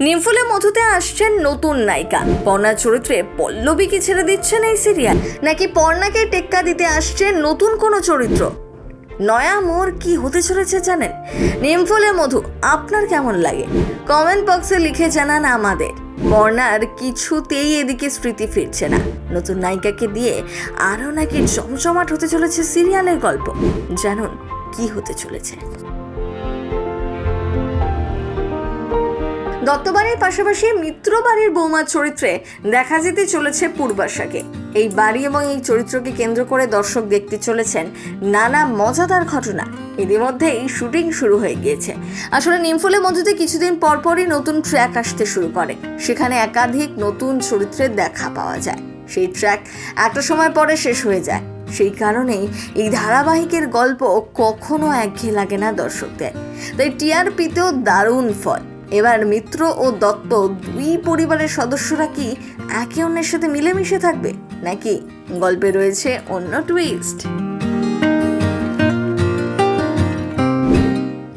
নিমফুলে মধুতে আসছেন নতুন নায়িকা। পর্ণার চরিত্রে পল্লবীকে ছেড়ে দিচ্ছেন এই সিরিয়াল। নাকি পর্ণাকে টেক্কা দিতে আসছেন নতুন কোনো চরিত্র? নয়া মোর কি হতে চলেছে জানেন? নিমফুলে মধু আপনার কেমন লাগে? কমেন্ট বক্সে লিখে জানান আমাদের। বর্ণার কিছুতেই এদিকে স্মৃতি ফিরছে না। নতুন নায়িকাকে দিয়ে আরও নাকি জমজমাট হতে চলেছে সিরিয়ালের গল্প। জানুন কি হতে চলেছে। দত্তবাড়ির পাশাপাশি মিত্রবাড়ির বৌমার চরিত্রে দেখা যেতে চলেছে পূর্বাশাকে। এই বাড়ি এবং এই চরিত্রকে কেন্দ্র করে দর্শক দেখতে চলেছেন নানা মজাদার ঘটনা। ইতিমধ্যে এই শুটিং শুরু হয়ে গিয়েছে। আসলে নিমফুলের মধ্যে কিছুদিন পরপরই নতুন ট্র্যাক আসতে শুরু করে। সেখানে একাধিক নতুন চরিত্রের দেখা পাওয়া যায়। সেই ট্র্যাক একটা সময় পরে শেষ হয়ে যায়। সেই কারণেই এই ধারাবাহিকের গল্প কখনো একঘেয়ে লাগে না দর্শকদের। তাই টিআরপিতেও দারুণ ফল। এবার মিত্র ও দত্ত দুই পরিবারের সদস্যরা কি একে অন্যের সাথে মিলেমিশে থাকবে? নাকি গল্পে রয়েছে অন্য টুইস্ট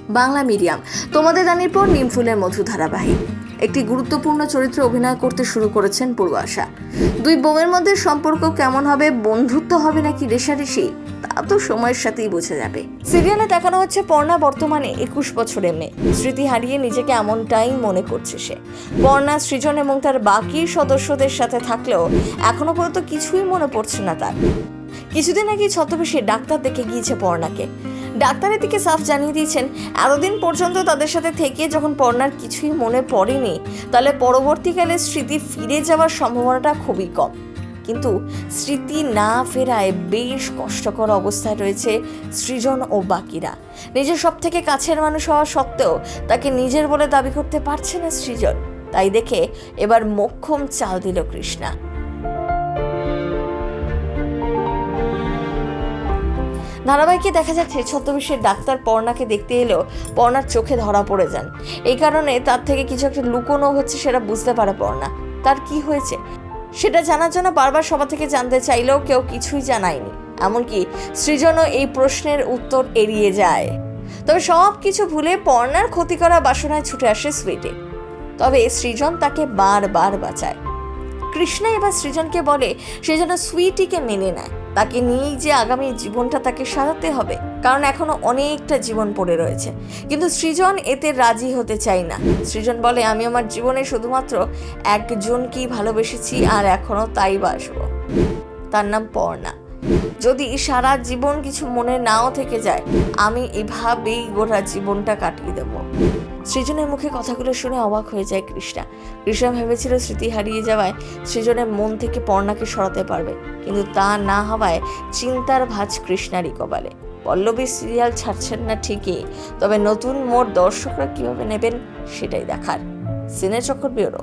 বাংলা মিডিয়াম, তোমাদের জানির পর নিমফুলের মধু ধারাবাহিক একটি গুরুত্বপূর্ণ চরিত্রে অভিনয় করতে শুরু করেছেন পূর্বাশা। দুই বউয়ের মধ্যে সম্পর্ক কেমন হবে, বন্ধুত্ব হবে নাকি রেশারেশি, তা তো সময়ের সাথেই বোঝা যাবে। সিরিয়ালে দেখানো হচ্ছে পর্ণা বর্তমানে একুশ বছরের মেয়ে। স্মৃতি হারিয়ে নিজেকে এমনটাই মনে করছে সে। পর্ণা, সৃজন এবং তার বাকি সদস্যদের সাথে থাকলেও এখনও পর্যন্ত কিছুই মনে পড়ছে না তার। কিছুদিন আগে ছদ্মবেশে ডাক্তার দেখে গিয়েছে পর্ণাকে। ডাক্তারের দিকে সাফ জানিয়ে দিয়েছেন, এতদিন পর্যন্ত তাদের সাথে থেকে যখন পর্ণার কিছুই মনে পড়েনি, তাহলে পরবর্তীকালে স্মৃতি ফিরে যাওয়ার সম্ভাবনাটা খুবই কম। কিন্তু স্মৃতি না ফেরায় বেশ কষ্টকর অবস্থায় রয়েছে সৃজন ও বাকিরা। নিজের সব থেকে কাছের মানুষ হওয়া সত্ত্বেও তাকে নিজের বলে দাবি করতে পারছে না সৃজন। তাই দেখে এবার মোক্ষম চাল দিল কৃষ্ণা। ধারাবাহিকে দেখা যাচ্ছে ছদ্মবেশের ডাক্তার পর্ণাকে দেখতে এলেও পর্ণার চোখে ধরা পড়ে যান। এই কারণে তার থেকে কিছু একটা লুকোনো হচ্ছে সেটা বুঝতে পারে পর্ণা। তার কি হয়েছে? সেটা জানার জন্য বারবার সবার থেকে জানতে চাইলেও কেউ কিছুই জানায়নি। এমনকি সৃজনও এই প্রশ্নের উত্তর এড়িয়ে যায়। তবে সব কিছু ভুলে পর্ণার ক্ষতি করা বাসনায় ছুটে আসে সুইটে। তবে সৃজন তাকে বারবার বাঁচায়। কৃষ্ণা এবার সৃজনকে বলে সে যেন সুইটিকে মেনে নেয়। তাকে নিয়েই যে আগামী জীবনটা তাকে সাজাতে হবে, কারণ এখনও অনেকটা জীবন পড়ে রয়েছে। কিন্তু সৃজন এতে রাজি হতে চাই না। সৃজন বলে, আমি আমার জীবনে শুধুমাত্র একজনকেই ভালোবেসেছি আর এখনও তাই বাসব তার নাম পর্ণা। যদি সারা জীবন কিছু মনে নাও থেকে যায়, আমি এভাবেই গোটা জীবনটা কাটিয়ে দেবো। সৃজনের মুখে কথাগুলো শুনে অবাক হয়ে যায় কৃষ্ণা। কৃষ্ণা ভেবেছিল স্মৃতি হারিয়ে যাওয়ায় সৃজনের মন থেকে পর্ণাকে সরাতে পারবে, কিন্তু তা না হওয়ায় চিন্তার ভাঁজ কৃষ্ণারই কপালে। পল্লবী সিরিয়াল ছাড়ছেন না ঠিকই, তবে নতুন মোড় দর্শকরা কীভাবে নেবেন সেটাই দেখার। সিনে চক্র ব্যুরো।